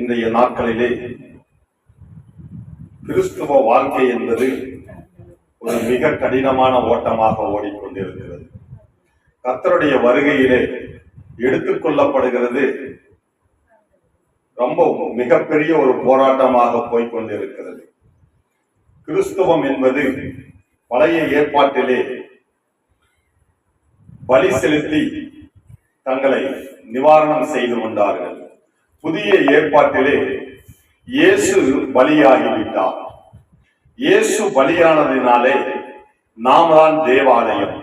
இன்றைய நாட்களிலே கிறிஸ்துவ வாழ்க்கை என்பது ஒரு மிக கடினமான ஓட்டமாக ஓடிக்கொண்டிருக்கிறது. கர்த்தருடைய வருகையிலே எடுத்துக்கொள்ளப்படுகிறது ரொம்ப மிகப்பெரிய ஒரு போராட்டமாக போய்க்கொண்டிருக்கிறது. கிறிஸ்துவம் என்பது பழைய ஏற்பாட்டிலே பலி செலுத்தி தங்களை நிவாரணம் செய்து கொண்டார்கள். புதிய ஏற்பாட்டிலே இயேசு பலியாகிவிட்டார். இயேசு பலியானதினாலே நாம் தான் தேவாலயம்.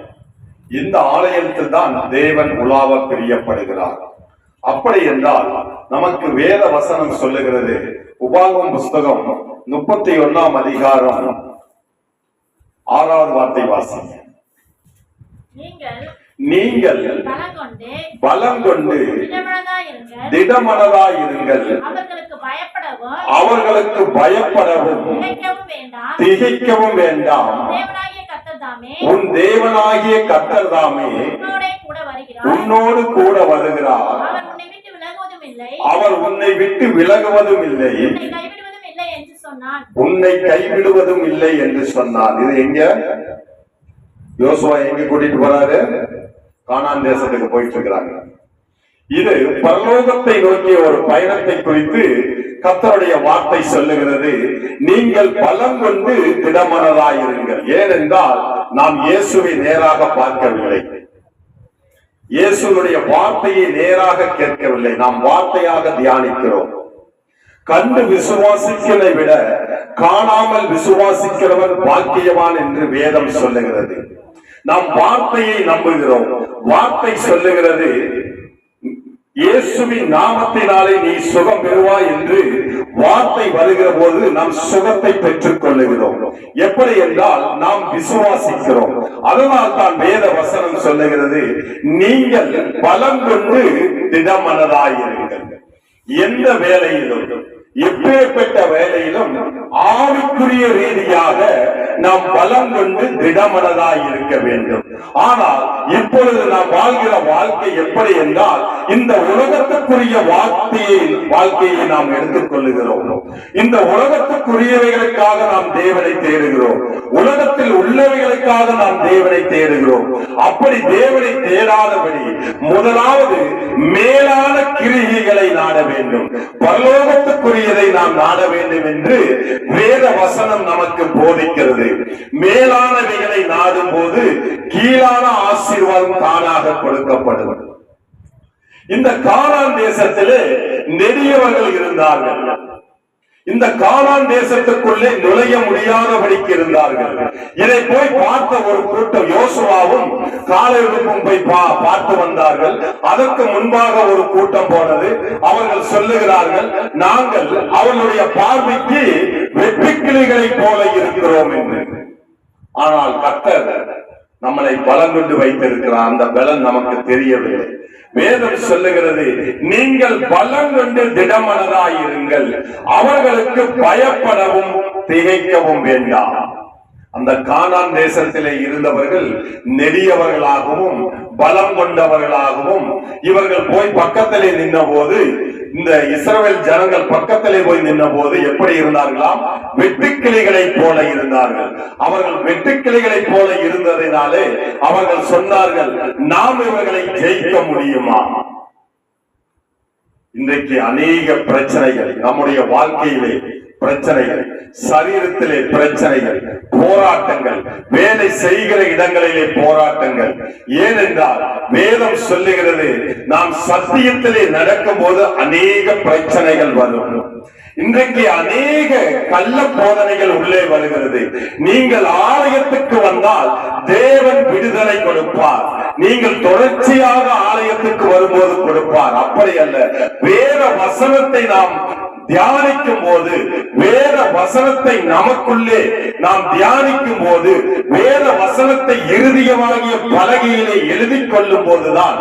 இந்த ஆலயத்தில் தான் தேவன் உலாவ பிரியப்படுகிறார். அப்படி என்றால் நமக்கு வேத வசனம் சொல்லுகிறது. உபாகம் புஸ்தகம் முப்பத்தி ஒன்னாம் அதிகாரம் ஆறாவது வார்த்தை வாசிங்க. நீங்கள் நீங்கள் பலம் கொண்டு திடமனதாயிருங்கள். அவர்களுக்கு பயப்படவும் திகைக்கவும் வேண்டாம். உன் தேவனாகிய கர்த்தர் தாமே உன்னோடே கூட வருகிறார். அவர் உன்னை விட்டு விலகுவதும் இல்லை. உன்னை கைவிடுவதும் இல்லை என்று சொன்னார். இது எங்க? யோசுவா எங்க கூட்டிட்டு போறாரு? கானான் தேசத்துக்கு போயிட்டு இருக்கிறாங்க இது பரலோகத்தை நோக்கிய ஒரு பயணத்தை குறித்து கத்தருடைய வார்த்தை சொல்லுகிறது. நீங்கள் பலம் கொண்டு திடமனதாயிருங்கள் ஏனென்றால் நாம் இயேசுவை நேராக பார்க்கவில்லை. இயேசுனுடைய வார்த்தையை நேராக கேட்கவில்லை. நாம் வார்த்தையாக தியானிக்கிறோம். கண்டு விசுவாசிக்கிறதை விட காணாமல் விசுவாசிக்கிறவன் பாக்கியவான் என்று வேதம் சொல்லுகிறது. நாம் வார்த்தையை நம்புகிறோம். வார்த்தை சொல்லுகிறது இயேசுவின் நாமத்தினாலே நீ சுகம் பெறுவாய் என்று வார்த்தை வருகிற போது நாம் சுகத்தை பெற்றுக் கொள்ளுகிறோம். எப்படி என்றால் நாம் விசுவாசிக்கிறோம். அதனால் தான் வேத வசனம் சொல்லுகிறது நீங்கள் பலம் கொண்டு திடமனதாயிருங்கள். எந்த வேலையிலும் எப்பேற்பட்ட வேலையிலும் ஆவிக்குரிய ரீதியாக நாம் பலம் கொண்டு திடமனதாய் இருக்க வேண்டும். ஆனால் இப்பொழுது நாம் வாழ்கிற வாழ்க்கை எப்படி என்றால் இந்த உலகத்துக்குரிய வார்த்தையை வாழ்க்கையை நாம் எடுத்துக் கொள்ளுகிறோம். இந்த உலகத்துக்குரியவைகளுக்காக நாம் தேவனை தேடுகிறோம். உலக தேவைகளுக்காக நாம் தேவனை தேடுகிறோம். அப்படி தேவனை தேடாதபடி முதலாவது மேலான கிரிகைகளை நாட வேண்டும். பரலோகத்துக்குரியதை நாம் நாட வேண்டும் என்று வேத வசனம் நமக்கு போதிக்கிறது. மேலானவைகளை நாடும் போது கீழான ஆசீர்வாதம் தானாக கொடுக்கப்படும். இந்த காலான் தேசத்திலே நெடியவர்கள் இருந்தார்கள். இந்த காலான் தேசத்துக்குள்ளே நுழைய முடியாதபடிக்கு இருந்தார்கள். இதை போய் பார்த்த ஒரு கூட்டம் யோசுவாவும் காலையிலும் போய் பா- பார்த்து வந்தார்கள். அதற்கு முன்பாக ஒரு கூட்டம் போனது. அவர்கள் சொல்லுகிறார்கள் நாங்கள் அவர்களுடைய பார்வைக்கு வெட்டுக்கிளிகளைப் போல இருக்கிறோம் என்று. ஆனால் கத்தர் நம்மளை பலம் கொண்டு வைத்திருக்கிறார் அந்த பலன் நமக்கு தெரியவில்லை. வேதம் சொல்லுகிறது நீங்கள் பலம் கொண்டு திடமனதாயிருங்கள். அவர்களுக்கு பயப்படவும் திகைக்கவும் வேண்டாம். அந்த கானான் தேசத்திலே இருந்தவர்கள் நெடியவர்களாகவும் பலம் கொண்டவர்களாகவும் இவர்கள் போய் பக்கத்திலே நின்ற போது இந்த இஸ்ரவேல் ஜனங்கள் பக்கத்திலே போய் நின்ற போது எப்படி இருந்தார்களாம்? வெட்டுக்கிளிகளைப் போல இருந்தார்கள். அவர்கள் வெட்டுக்கிளிகளைப் போல இருந்ததினாலே அவர்கள் சொன்னார்கள் நாம் இவர்களை ஜெயிக்க முடியுமா? இன்றைக்கு அநேக பிரச்சனைகள் நம்முடைய வாழ்க்கையிலே பிரச்சனைகள் சரீரத்திலே பிரச்சனைகள் போராட்டங்கள் வேலை செய்கிற இடங்களிலே போராட்டங்கள். ஏனென்றால் வேதம் சொல்லுகிறது நாம் சத்தியத்திலே நடக்கும் போது அநேக பிரச்சனைகள் வரும். இன்றைக்கு அநேக கள்ள போதனைகள் உள்ளே வருகிறது. நீங்கள் ஆலயத்துக்கு வந்தால் தேவன் விடுதலை கொடுப்பார். நீங்கள் தொடர்ச்சியாக ஆலயத்துக்கு வரும்போது கொடுப்பார். அப்படி அல்ல. வேற வசனத்தை நாம் தியானிக்கும் போது வேத வசனத்தை நமக்குள்ளே நாம் தியானிக்கும் போது வேத வசனத்தை இறுதியமாகிய பலகையிலே எழுதி கொள்ளும் போதுதான்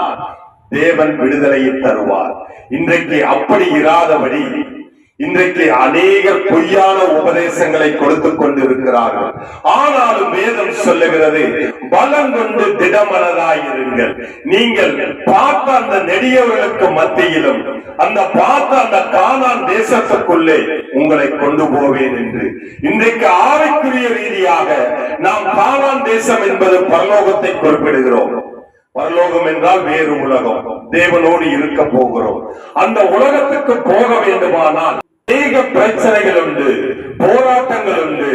தேவன் விடுதலையை தருவார். இன்றைக்கு அப்படி இராதபடி இன்றைக்கு அநேகர் பொய்யான உபதேசங்களை கொடுத்துக் கொண்டிருக்கிறார்கள். ஆனாலும் வேதம் சொல்லுகிறது பலம் கொண்டு திடமனதாயிருங்கள் நீங்கள் பார்த்த அந்த நெடியவர்களுக்கு மத்தியிலும் அந்த பார்த்த அந்த காணான் தேசத்துக்குள்ளே உங்களை கொண்டு போவேன் என்று. இன்றைக்கு ஆவிக்குரிய ரீதியாக நாம் காணான் தேசம் என்பது பரலோகத்தை குறிப்பிடுகிறோம். பரலோகம் என்றால் வேறு உலகம். தேவனோடு இருக்க போகிறோம். அந்த உலகத்துக்கு போக வேண்டுமானால் அநேக பிரச்சனைகள் உண்டு போராட்டங்கள் உண்டு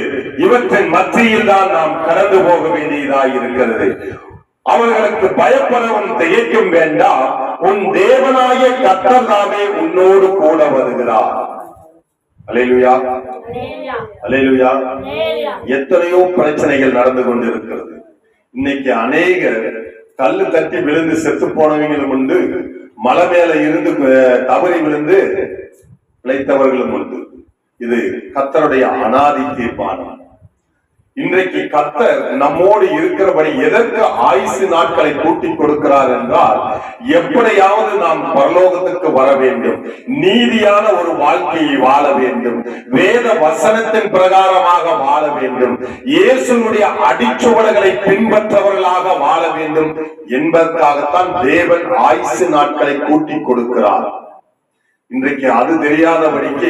இவற்றின் மத்தியில் தான் நாம் கடந்து போக வேண்டியதாய் இருக்கிறது. அவர்களுக்கு பயப்படவும் திகைக்கும் வேண்டாம். உன் தேவனாய கர்த்தர் தாமே உன்னோடு கூட வருகிறார். அலையிலுயா அலையிலுயா எத்தனையோ பிரச்சனைகள் நடந்து கொண்டிருக்கிறது. இன்னைக்கு அநேகர் கல்லு தட்டி விழுந்து செத்து போனவங்களும் உண்டு. மலை மேல இருந்து தவறி விழுந்து பிழைத்தவர்களும் உண்டு. இது கத்தருடைய அனாதி தீர்மானம் இன்றைக்கு கத்தர் நம்மோடு இருக்கிறபடி எதற்கு ஆயுசு நாட்களை கூட்டிக் கொடுக்கிறார் என்றால் எப்படியாவது நாம் பரலோகத்துக்கு வர வேண்டும். நீதியான ஒரு வாழ்க்கையை வாழ வேண்டும். வேத வசனத்தின் பிரகாரமாக வாழ வேண்டும். இயேசுனுடைய அடிச்சுவடுகளை பின்பற்றவர்களாக வாழ வேண்டும் என்பதற்காகத்தான் தேவன் ஆயுசு நாட்களை கூட்டிக் கொடுக்கிறார். இன்றைக்கு அது தெரியாதபடிக்கு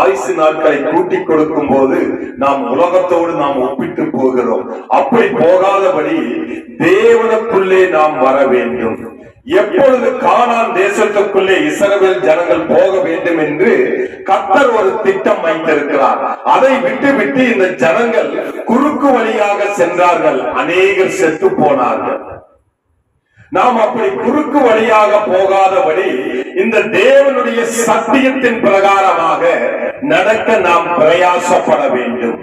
ஆயுசு நாட்களை கூட்டி கொடுக்கும் போது நாம் உலகத்தோடு நாம் ஒப்பிட்டு போகிறோம். அப்படி போகாதபடி தேவனுக்குள்ளே நாம் வர வேண்டும். எப்பொழுது காணான் தேசத்துக்குள்ளே இஸ்ரவேல் ஜனங்கள் போக வேண்டும் என்று கத்தர் ஒரு திட்டம் வைத்திருக்கிறார். அதை விட்டு விட்டு இந்த ஜனங்கள் குறுக்கு வழியாக சென்றார்கள். அநேகர் செத்து போனார்கள். நாம் அப்படி குறுக்கு வழியாக போகாதபடி இந்த தேவனுடைய சத்தியத்தின் பிரகாரமாக நடக்க நாம் பிரயாசப்பட வேண்டும்.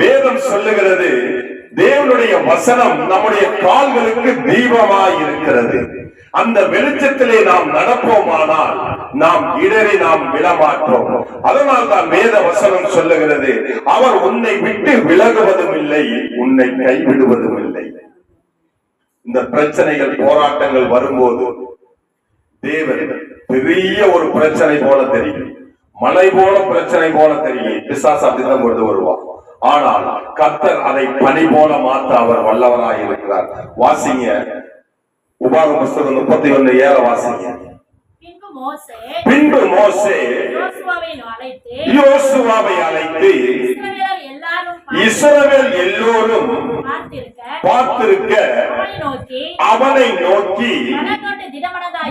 வேதம் சொல்லுகிறது தேவனுடைய வசனம் நம்முடைய கால்களுக்கு தீபமாய் இருக்கிறது. அந்த வெளிச்சத்திலே நாம் நடப்போமானால் நாம் இடறி நாம் விழமாட்டோம். அதனால் தான் வேத வசனம் சொல்லுகிறது அவர் உன்னை விட்டு விலகுவதும் இல்லை உன்னை கைவிடுவதும் இல்லை இந்த பிரச்சனைகள் போராட்டங்கள் வரும்போது தேவன் பெரிய ஒரு பிரச்சனை போல தெரியும். மலை போல பிரச்சனை போல தெரியும். பிசாசு அப்படிதான் கொண்டு வருவான். ஆனால் கர்த்தர் அதை பனி போல மாற்ற அவர் வல்லவராய் இருக்கிறார். வாசிங்க. உபாக புஸ்தகம் முப்பத்தி ஒண்ணு ஏழ வாசிங்க. பின்பு மோசே பின்பு மோசே யோசுவாவை அழைத்து இஸ்ரவேல் எல்லோரும் பார்த்திருக்க அவனை நோக்கி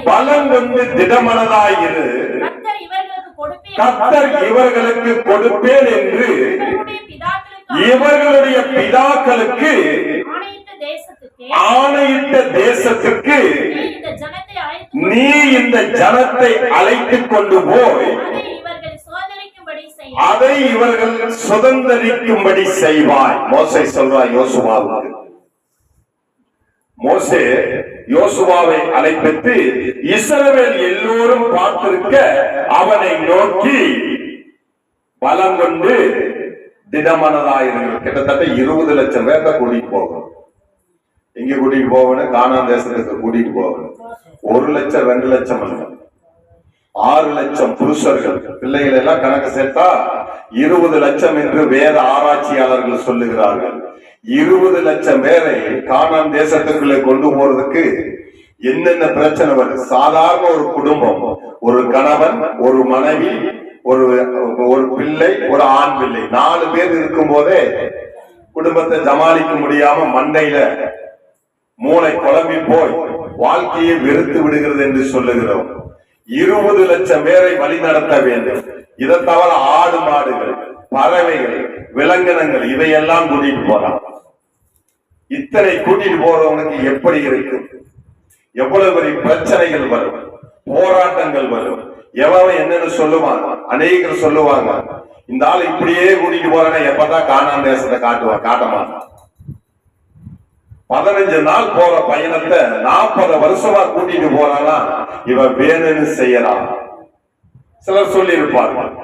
பலம் கொண்டு திடமனதாயிரு கர்த்தர் இவர்களுக்கு கொடுப்பேன். கர்த்தர் இவர்களுக்கு கொடுப்பேன் என்று இவர்களுடைய பிதாக்களுக்கு ஆணையிட்ட தேசத்துக்கு நீ இந்த ஜனத்தை அழைத்துக் கொண்டு போய் அதை இவர்கள் சுதந்திரிக்கும்படி செய்வாய். மோசை சொல்றாய் யோசுவாவுக்கு. மோசே யோசுவாவை அழைப்பித்து இஸ்ரவேல் எல்லோரும் பார்த்திருக்க அவனை நோக்கி பலம் கொண்டு திடமனதாயிருங்கள் கிட்டத்தட்ட இருபது லட்சம் பேர்த்த கூட்டிட்டு போகணும். இங்க கூட்டிட்டு போகணும்? கானான் தேசத்துக்கு கூட்டிட்டு போகணும். ஒரு லட்சம் ரெண்டு லட்சம் அல்ல. ஆறு லட்சம் புருஷர்கள். பிள்ளைகள் எல்லாம் கணக்கு சேர்த்தா இருபது லட்சம் என்று வேத ஆராய்ச்சியாளர்கள் சொல்லுகிறார்கள். இருபது லட்சம் பேரை காணான் தேசத்துக்குள்ளே கொண்டு போறதுக்கு என்னென்ன பிரச்சனை வருது? சாதாரண ஒரு குடும்பம் ஒரு கணவன் ஒரு மனைவி ஒரு ஒரு பிள்ளை ஒரு ஆண் பிள்ளை. நாலு பேர் இருக்கும் போதே குடும்பத்தை சமாளிக்க முடியாம மண்டையில மூளை குழம்பி போய் வாழ்க்கையை வெறுத்து விடுகிறது என்று சொல்லுகிறோம். இருபது லட்சம் பேரை வழி நடத்த வேண்டும். இதை தவிர ஆடு மாடுகள் பறவைகள் விலங்கினங்கள் இவையெல்லாம் கூட்டிட்டு போறான் இத்தனை கூட்டிட்டு போறவனுக்கு எப்படி இருக்கும் எவ்வளவு பெரிய பிரச்சனைகள் வரும்? போராட்டங்கள் வரும். எவன் என்னன்னு சொல்லுவாங்க அநேகர் சொல்லுவாங்க. இந்த ஆள் இப்படியே கூட்டிட்டு போறானே எப்பதான் காணாம் தேசத்தை காட்டுவான் காட்ட மாட்டான். பதினஞ்சு நாள் போற பயணத்தை நாற்பது வருஷமா கூட்டிட்டு போறானா? இவன் வேணும்னு செய்யறான். சிலர் சொல்லி இருப்பாங்க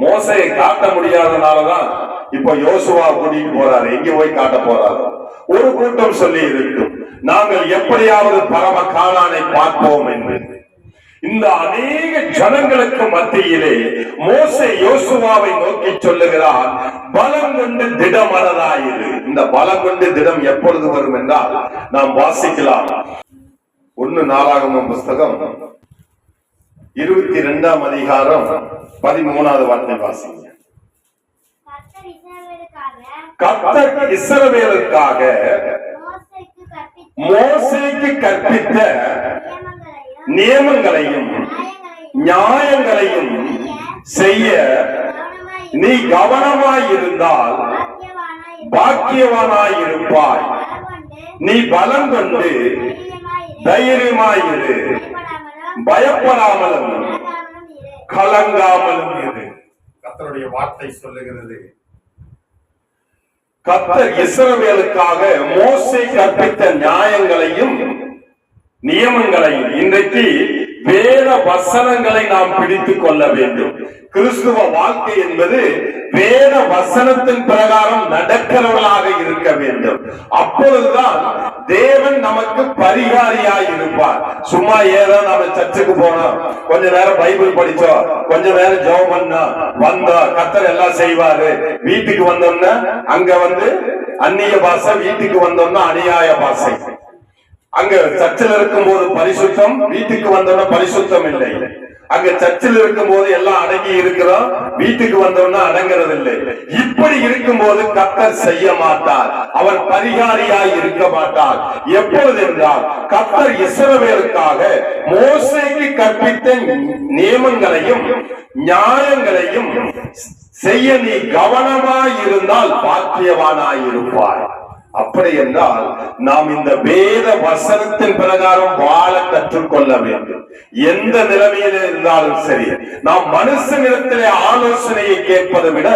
மோசையை காட்ட முடியாதனாலதான் இப்ப யோசுவா கூட்டிட்டு போறாரு. எங்க போய் காட்ட போறாரு? ஒரு கூட்டம் சொல்லி இருக்கும் நாங்கள் எப்படியாவது பரம காணானை பார்ப்போம் என்று. இந்த அநேக ஜனங்களுக்கு மத்தியிலே மோசை யோசுவாவை நோக்கி சொல்லுகிறார். பலம் கொண்டு திடமனதாயிரு. இந்த பலம் கொண்டு திடம் எப்பொழுது வரும் என்றால் நாம் வாசிக்கலாம். ஒன்னு நாளாகமம் புஸ்தகம் இருபத்தி இரண்டாம் அதிகாரம் பதிமூணாவது வார்த்தை வாசிங்க. கர்த்தர் இஸ்ரவேலுக்காக மோசேக்கு கற்பித்த நியமங்களையும் நியாயங்களையும் செய்ய நீ கவனமாய் இருந்தால் பாக்கியவானாய் இருப்பாய் நீ பலம் கொண்டு தைரியமாயிரு. பயப்படாமலும் கலங்காமலும் இரு. கர்த்தருடைய வார்த்தை சொல்லுகிறது. கர்த்தர் இஸ்ரவேலுக்காக மோசே கற்பித்த நியாயங்களையும் நியமங்களையும் இன்றைக்கு வேத வசனங்களை நாம் பிடித்துக் கொள்ள வேண்டும். கிறிஸ்துவ வாழ்க்கை என்பது வேத வசனத்தின் பிரகாரம் நடக்கிறவர்களாக இருக்க வேண்டும். அப்பொழுதுதான் தேவன் நமக்கு பரிகாரியாய் இருப்பார். சும்மா ஏதோ நாம சர்ச்சுக்கு போனோம். கொஞ்ச நேரம் பைபிள் படிச்சோம் கொஞ்ச நேரம் ஜெபம் பண்ணோம் வந்தோம் கத்தர் எல்லாம் செய்வாரு. வீட்டுக்கு வந்தோம்னா அங்க வந்து அந்நிய பாஷை வீட்டுக்கு வந்தோம்னா அநியாய பாஷை. அங்க சர்ச்சில் இருக்கும்போது பரிசுத்தம் வீட்டுக்கு வந்தோம்னா பரிசுத்தம் இல்லை. அங்க சர்ச்சில் இருக்கும்போது எல்லாம் அடங்கி இருக்கிறோம். வீட்டுக்கு வந்தோம்னா அடங்குறது இல்லை இப்படி இருக்கும் போது கத்தர் செய்ய மாட்டார். அவர் பரிகாரியாய் இருக்க மாட்டார். எப்பொழுது என்றால் கத்தர் இஸ்ரவேலுக்காக மோசைக்கு கற்பித்த நியமங்களையும் நியாயங்களையும் செய்ய நீ கவனமாய் இருந்தால் பாக்கியவானாய் இருப்பார் அப்படி என்றால் நாம் இந்த வேத வசனத்தின் பிரகாரம் வாழ கற்றுக்கொள்ள வேண்டும். எந்த நிலைமையில இருந்தாலும் சரி நாம் மனுஷனிடத்திலே ஆலோசனையை கேட்பதை விட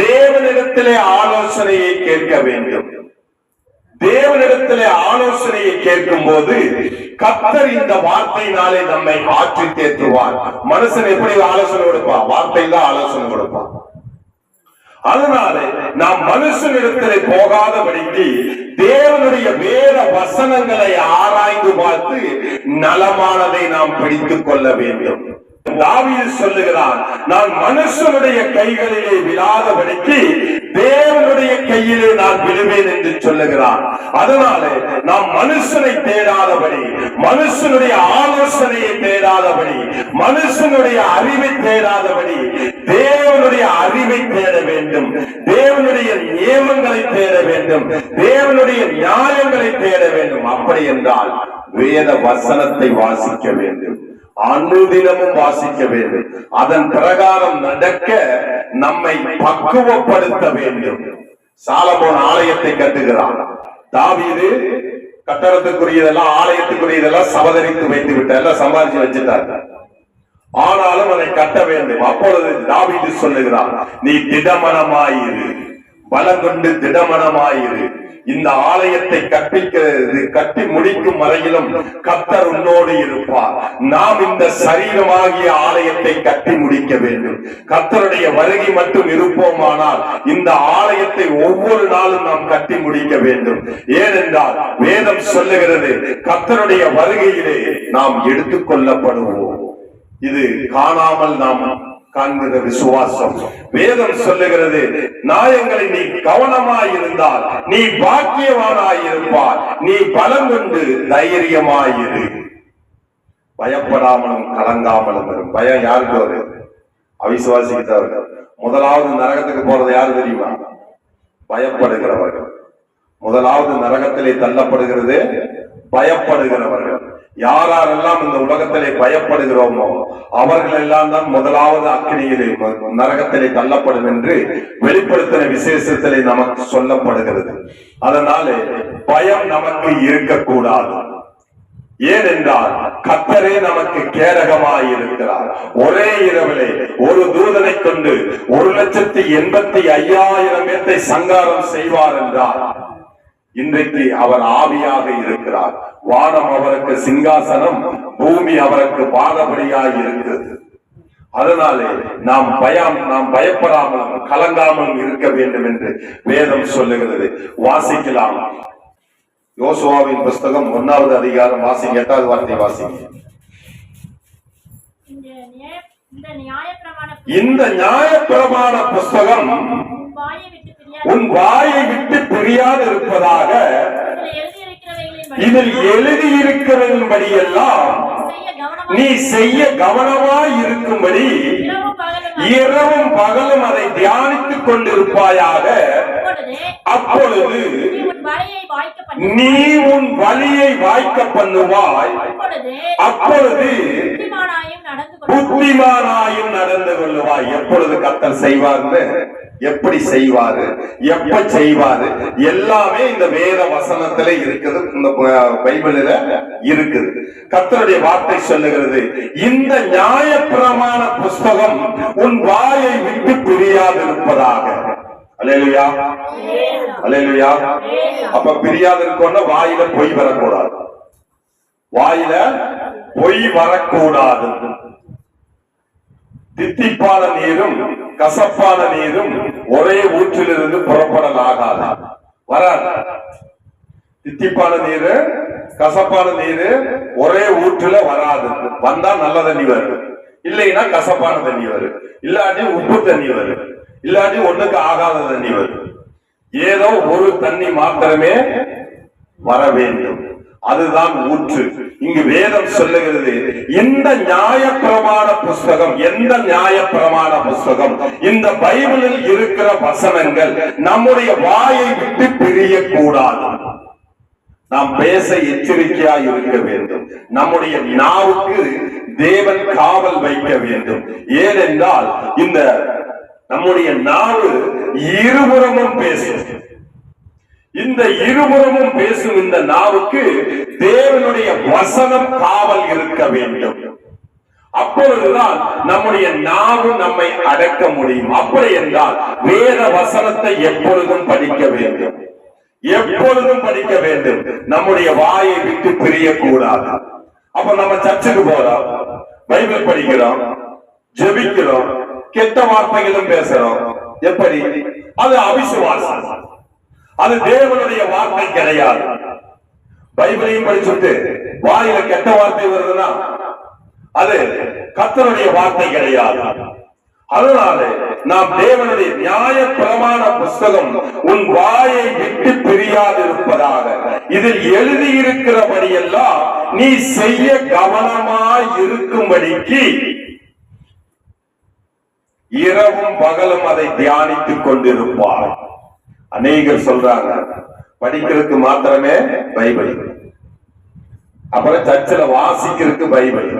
தேவனிடத்திலே ஆலோசனையை கேட்க வேண்டும். தேவனிடத்திலே ஆலோசனையை கேட்கும் போது கத்தர் இந்த வார்த்தையினாலே நம்மை ஆற்றி தேற்றுவார். மனுஷன் எப்படி ஆலோசனை கொடுப்பான்? வார்த்தை தான் ஆலோசனை கொடுப்பான். அதனால நாம் மனுஷனிடத்திலே போகாதபடிக்கு தேவனுடைய வேத வசனங்களை ஆராய்ந்து பார்த்து நலமானதை நாம் பிடித்துக் கொள்ள வேண்டும். தாவீது சொல்லுகிறார் நான் மனுஷனுடைய கைகளிலே விழாதபடிக்கு தேவனுடைய கையிலே நான் விழுவேன் என்று சொல்லுகிறார். அதனால நாம் மனுஷனை தேடாதபடி மனுஷனுடைய ஆலோசனையை தேடாதபடி மனுஷனுடைய அறிவை தேடாதபடி தேவனுடைய அறிவை தேட வேண்டும். தேவனுடைய நியமங்களை தேட வேண்டும். தேவனுடைய நியாயங்களை தேட வேண்டும். அப்படி என்றால் வேத வசனத்தை வாசிக்க வேண்டும். அனுதினமும் வாசிக்க வேண்டும். அதன் பிரகாரம் நடக்க நம்மை பக்குவப்படுத்த வேண்டும். சாலமோன் ஆலயத்தை கட்டுகிறான். தாவீது கட்டடத்துக்குரியதெல்லாம் ஆலயத்துக்குரியதெல்லாம் சபதரித்து வைத்து விட்டார். சம்பாதிச்சு வச்சுட்டார். ஆனாலும் அதை கட்ட வேண்டும். அப்பொழுது தாவீது சொல்லுகிறான் நீ திடமனமாயிரு. பலம் கொண்டு திடமனமாயிரு. இந்த ஆலயத்தை கற்பிக்கிறது கட்டி முடிக்கும் வரையிலும் கத்தர் உன்னோடு இருப்பார். நாம் இந்த சரீரமாகிய ஆலயத்தை கட்டி முடிக்க வேண்டும். கத்தருடைய வருகை மட்டும் இருப்போமானால் இந்த ஆலயத்தை ஒவ்வொரு நாளும் நாம் கட்டி முடிக்க வேண்டும். ஏனென்றால் வேதம் சொல்லுகிறது கத்தருடைய வருகையிலே நாம் எடுத்துக் கொள்ளப்படுவோம். இது காணாமல் நாம் காண்கிற விசுவாசம். வேதம் சொல்லுகிறது நாயங்களை நீ கவனமாய் இருந்தால் நீ பாக்கியவானாய் இருப்பார் நீ பலம் கொண்டு தைரியமாயிரு. பயப்படாமலும் கலங்காமலும் வரும் பயம் யாருக்கு வரும் அவிசுவாசிக்கு முதலாவது நரகத்துக்கு போறது யாரு தெரியுமா? பயப்படுகிறவர்கள். முதலாவது நரகத்திலே தள்ளப்படுகிறது பயப்படுகிறவர்கள். யாரெல்லாம் இந்த உலகத்திலே பயப்படுகிறோமோ அவர்கள் எல்லாம் தான் முதலாவது அக்கினியிலே நரகத்திலே தள்ளப்படும் என்று வெளிப்படுத்தின விசேஷத்திலே நமக்கு சொல்லப்படுகிறது. அதனாலே பயம் நமக்கு இருக்கக்கூடாது. ஏனென்றால் கத்தரே நமக்கு கேரகமாயிருக்கிறார். ஒரே இரவிலே ஒரு தூதனை கொண்டு ஒரு லட்சத்தி எண்பத்தி ஐயாயிரம் பேர்த்தை சங்காரம் செய்வார் என்றார். இன்றைக்கு அவர் ஆவியாக இருக்கிறார். வானம் அவருக்கு சிங்காசனம் பூமி அவருக்கு பாதபடியாய் இருக்கிறது. அதனாலே நாம் பயம் நாம் பயப்படாமலும் கலங்காமலும் இருக்க வேண்டும் என்று வேதம் சொல்லுகிறது. வாசிக்கலாம். யோசுவாவின் புஸ்தகம் ஒன்னாவது அதிகாரம் வாசிங்க எட்டாவது வார்த்தை வாசிங்க. இந்த நியாய- புஸ்தகம் உன் வாயை விட்டு பிரியாது இருப்பதாக இதில் எழுதியிருக்கிறபடி எல்லாம் நீ செய்ய கவனமாய் இருக்கும்படி இரவும் பகலும் அதை தியானித்துக் கொண்டிருப்பாயாக அப்பொழுது நீ உன் வழியை வாய்க்க பண்ணுவாய். அப்பொழுது புத்திமானாயும் நடந்து கொள்ளுவாய். எப்பொழுது கத்தர் செய்வார்னு? எப்படி செய்வாரு? எப்ப செய்வாரு? எல்லாமே இந்த வேத வசனத்துல இருக்குது. இந்த ப- பைபிளில இருக்குது. கத்தருடைய வார்த்தை சொல்லுகிறது இந்த நியாய பிரமாண புஸ்தகம் உன் வாயை விட்டு பிரியாது இருப்பதாக அலையலுயா அலையலுயா அப்ப பிரியாது இருக்கோன்னா வாயில பொய் வரக்கூடாது. வாயில பொய் வரக்கூடாது. தித்திப்பான நீரும் கசப்பான நீரும் ஒரே ஊற்றிலிருந்து புறப்படலாகாது. வராது. தித்திப்பான நீரு கசப்பான நீரு ஒரே ஊற்றுல வராது. வந்தா நல்ல தண்ணி வரும். இல்லைன்னா கசப்பான தண்ணி வரும். இல்லாட்டி உப்பு தண்ணி வரும். இல்லாட்டி ஒண்ணுக்கு ஆகாத தண்ணி வரும். ஏதோ ஒரு தண்ணி மாத்திரமே வர வேண்டும். அதுதான் ஊற்று. இங்கு வேதம் சொல்லுகிறது இந்த நியாயப்பிரமாண புஸ்தகம் எந்த நியாயப்பிரமாண புஸ்தகம்? இந்த பைபிளில் இருக்கிற வசனங்கள் நம்முடைய வாயை விட்டு பிரியக்கூடாது. நாம் பேச எச்சரிக்கையா இருக்க வேண்டும். நம்முடைய நாவுக்கு தேவன் காவல் வைக்க வேண்டும். ஏனென்றால் இந்த நம்முடைய நாவு இருபுறமும் பேசும். இந்த இருபுறமும் பேசும் இந்த நாவுக்கு தேவனுடைய வசனம் காவல் இருக்க வேண்டும். அப்பொழுதுதான் நம்முடைய நாவு நம்மை அடக்க முடியும். அப்படி என்றால் வேத வசனத்தை எப்பொழுதும் படிக்க வேண்டும். எப்பொழுதும் படிக்க வேண்டும். நம்முடைய வாயை விட்டு பிரியக்கூடாது. அப்ப நம்ம சர்ச்சுக்கு போறோம். பைபிள் படிக்கிறோம். ஜெபிக்கிறோம். கெட்ட வார்த்தைகளும் பேசுறோம். எப்படி? அது அவிசுவாசம். அது தேவனுடைய வார்த்தை கிடையாது. பைபிளையும் படிச்சுட்டு வாயில கெட்ட வார்த்தை வருதுன்னா அது கத்தனுடைய வார்த்தை கிடையாது. அதனால நாம் தேவனுடைய நியாய பிரமாண புஸ்தகம் உன் வாயை விட்டு பிரியாதிருப்பதாக. இதில் எழுதியிருக்கிறபடியெல்லாம் நீ செய்ய கவனமாய் இருக்கும்படிக்கு இரவும் பகலும் அதை தியானித்துக் கொண்டிருப்பார் அநேகர் சொல்றாங்க. படிக்கிறதுக்கு மாத்திரமே பைபிள். அப்புறம் சர்ச்சில் வாசிக்கிறதுக்கு பைபிள்.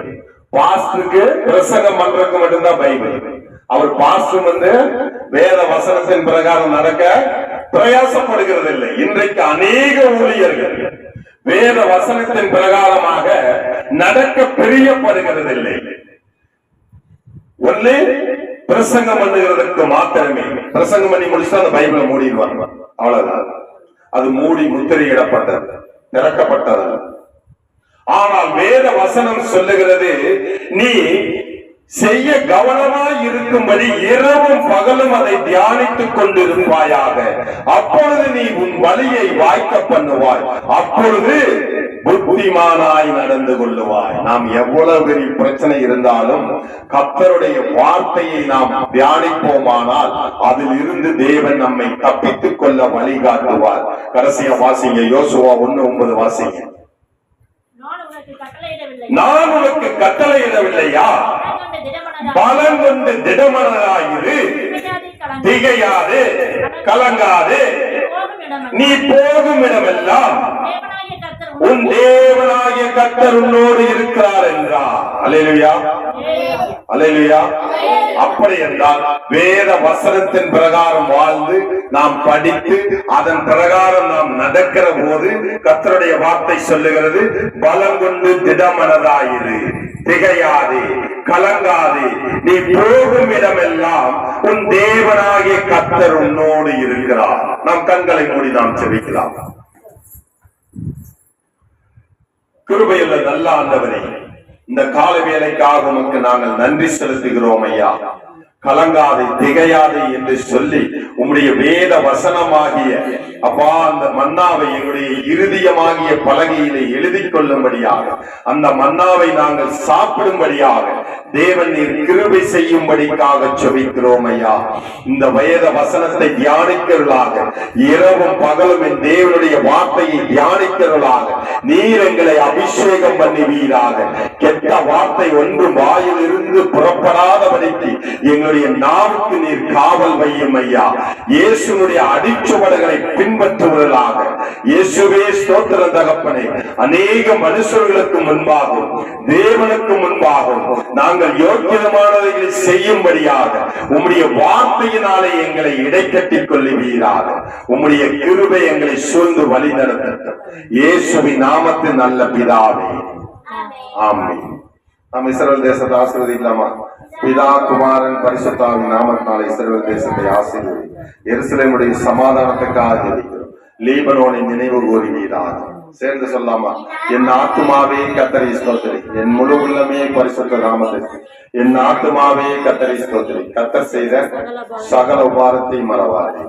பாஸ்டருக்கு பிரசங்கம் பண்றதுக்கு மட்டும்தான் பைபிள். அவர் பாஸ்டர் வந்து வேத வசனத்தின் பிரகாரம் நடக்க பிரயாசப்படுகிறது இல்லை இன்றைக்கு அநேக ஊழியர்கள் வேத வசனத்தின் பிரகாரமாக நடக்க பிரியப்படுகிறது இல்லை ஒண்ணு பிரசங்கம் பண்ணுகிறதுக்கு மாத்திரமே. பிரசங்கம் பண்ணி முடிச்சா அந்த பைபிளை மூடிடுவாங்க அவ்வளவுதான். அது மூடி முத்திரையிடப்பட்டது. திறக்கப்பட்டது ஆனால் வேத வசனம் சொல்லுகிறது நீ செய்ய கவனமாய் இருக்கும்படி இரவும் பகலும் அதை தியானித்துக் கொண்டிருப்பாயாக. அப்பொழுது நீ உன் வழியை வாய்க்க பண்ணுவாய். அப்பொழுது புத்திமானாய் நடந்து கொள்ளுவாய். நாம் எவ்வளவு பெரிய பிரச்சனை இருந்தாலும் கர்த்தருடைய வார்த்தையை நாம் தியானிப்போமானால் அதில் இருந்து தேவன் நம்மை தப்பித்துக் கொள்ள வழிகாட்டுவார் கடைசியா வாசிங்க யோசுவா ஒண்ணு ஒன்பது வாசிங்க. நான் உனக்கு உனக்கு கட்டளையிடவில்லையா பலம் கொண்டு திடமனதாயிரு. திகையாது கலங்காது. நீ போகும் இடமெல்லாம் உன் தேவனாகிய கத்தர் உன்னோடு இருக்கிறார் என்றார். அலையிலுயா அலையிலுயா அப்படி என்றால் வேத வசனத்தின் பிரகாரம் வாழ்ந்து நாம் படித்து அதன் பிரகாரம் நாம் நடக்கிற போது கத்தருடைய வார்த்தை சொல்லுகிறது பலம் கொண்டு திடமனதாயிரு. திகையாதே. கலங்காதே. நீ போகும் இடமெல்லாம் உன் தேவனாகிய கத்தர் உன்னோடு இருக்கிறார். நாம் கண்களை மூடி நாம் செவிக்கலாம் கிருபையுள்ள நல்ல ஆண்டவரே இந்த கால வேலைக்காக உமக்கு நாங்கள் நன்றி செலுத்துகிறோம் ஐயா. கலங்காதே திகையாதே என்று சொல்லி உம்முடைய வேத வசனமாகிய அப்பா அந்த மன்னாவை எங்களுடைய இருதயமாகிய பலகையிலே எழுதி கொள்ளும்படியாக அந்த மன்னாவை நாங்கள் சாப்பிடும்படியாக தேவன் நீர் கிருபை செய்யும்படிக்காக செபிக்கிறோம் ஐயா. இந்த வயத வசனத்தை தியானிக்கிறவர்களாக இரவும் பகலும் என் தேவனுடைய வார்த்தையை தியானிக்கிறவர்களாக நீர் எங்களை அபிஷேகம் பண்ணுவீராக. கெட்ட வார்த்தை ஒன்றும் வாயில் இருந்து புறப்படாதபடிக்கு எங்களுடைய நாவுக்கு நீர் காவல் வையும் ஐயா. இயேசுனுடைய அடிச்சுவடுகளை பின்பற்றுவர்களாக இயேசுவே ஸ்தோத்திர தகப்பனே. அநேக மனுஷர்களுக்கு முன்பாகவும் தேவனுக்கு முன்பாகவும் நாங்கள் யோக்கியமானவைகளை செய்யும்படியாக உம்முடைய வார்த்தையினாலே எங்களை இடைக்கட்டிக் கொள்ளுவீராக. உம்முடைய கிருபை எங்களை சூழ்ந்து வழி நடத்தட்டும். இயேசுவின் நாமத்தின் நல்ல பிதாவே. ஆமென். நாம் இஸ்ரவேல் தேசத்தை ஆசீர்வதிக்கலாமா? பிதா குமாரன் பரிசுத்தாவின் நாமத்தினாலே இஸ்ரவேல் தேசத்தை ஆசிரியர் எருசலேமுடைய சமாதானத்துக்காக ஜெபிக்கிறோம். லீபனோனை நினைவு கூறுவீராக சேர்ந்து சொல்லாமா? என் ஆத்துமாவே கத்தரை ஸ்தோத்திரி. என் முழு உள்ளமே பரிசுத்த நாமத்திற்கு. என் ஆத்துமாவே கத்தரை ஸ்தோத்திரி. கத்தர் செய்த சகல உபாரத்தை மறவாதே.